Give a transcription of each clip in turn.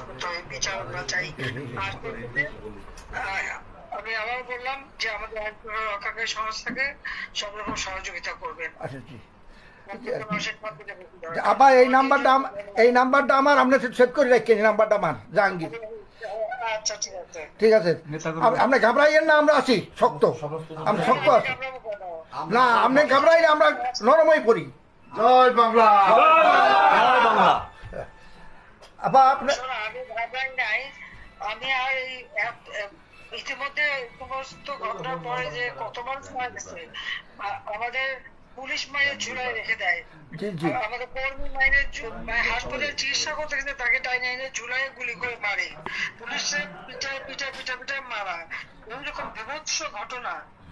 করতে হবে বিচার আমরা চাই আর আমি আবার বললাম যে আমাদের রক্ষাকারী সংস্থাকে সব রকম সহযোগিতা করবেন। আচ্ছা জি। দরকার। আবার এই নাম্বারটা এই নাম্বারটা আমার আপনি সেভ করে রাখেন এই নাম্বারটা আমার জাহাঙ্গীর। আচ্ছা ঠিক আছে। ঠিক আছে। আপ- আপনি ঘাবড়াইয়েন না আমরা আছি শক্ত। আমি শক্ত আছি। না আপনি ঘাবড়াইলে আমরা নরমই পড়ি। জয় বাংলা। আপনি আমি নাই। আমি আর এই ইতিমধ্যে সমস্ত ঘটনার পরে যে কত মানুষ মারা গেছে আমাদের পুলিশ মাইনে ঝুলাই রেখে দেয়। জি জি। আমাদের কর্মী মাইনের হাসপাতালে চিকিৎসা করতে গেছে তাকে টাইনে এনে ঝুলাই গুলি করে মারে। পুলিশের পিঠায় পিঠায় পিঠা পিঠায় মারা। এইরকম বিভৎস ঘটনা।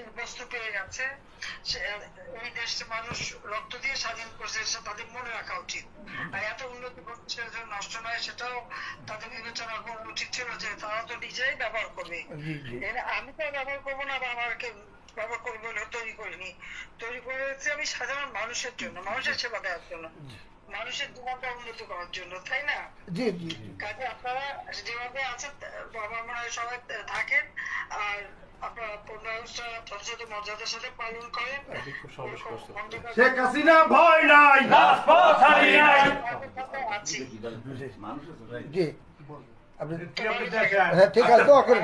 বস্তু পেয়ে গেছে সে- এই দেশে মানুষ রক্ত দিয়ে স্বাধীন করছে সেটা তাদের মনে রাখা উচিত। আর এত উন্নতি করছে যেন নষ্ট নয় সেটাও তাদের বিবেচনা করা উচিত ছিল যে তারা তো নিজেই ব্যবহার করবে। আমি তো ব্যবহার করব না বা আমাকে ব্যবহার করব তৈরি করিনি। তৈরি করেছি আমি সাধারণ মানুষের জন্য মানুষের সেবা দেওয়ার জন্য। মানুষের জীবনটা উন্নতি করার জন্য তাই না? জি জি। জি কাজে আপনারা যেভাবে আছেন মনে হয় সবাই থাকেন আর আপনারা পূর্ণায়ুষটা যথাযথ মর্যাদার সাথে পালন করেন। শেখ হাসিনা ভয় নাই। আছি। জি। আপনি সবাই হ্যাঁ ঠিক আছে দোয়া বছর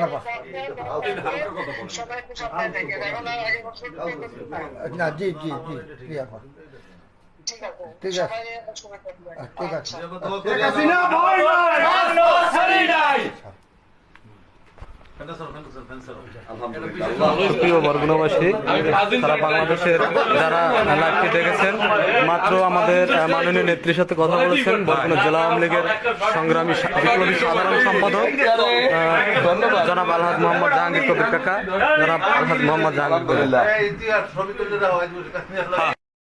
না জি জি জি জি আপা। ঠিক আছে। ঠিক আছে। সবাই সবাই ঠিক আছে ভয় নাই। সারা বাংলাদেশের যারা লাইভটি দেখেছেন মাত্র আমাদের মাননীয় নেত্রীর সাথে কথা বলেছেন বরগুনা জেলা আওয়ামী লীগের সংগ্রামী বিপ্লবী সাধারণ সম্পাদক জনাব আলহাদ মোহাম্মদ জাহাঙ্গীর কবির কাকা জনাব আলহাদ মোহাম্মদ জাহাঙ্গীর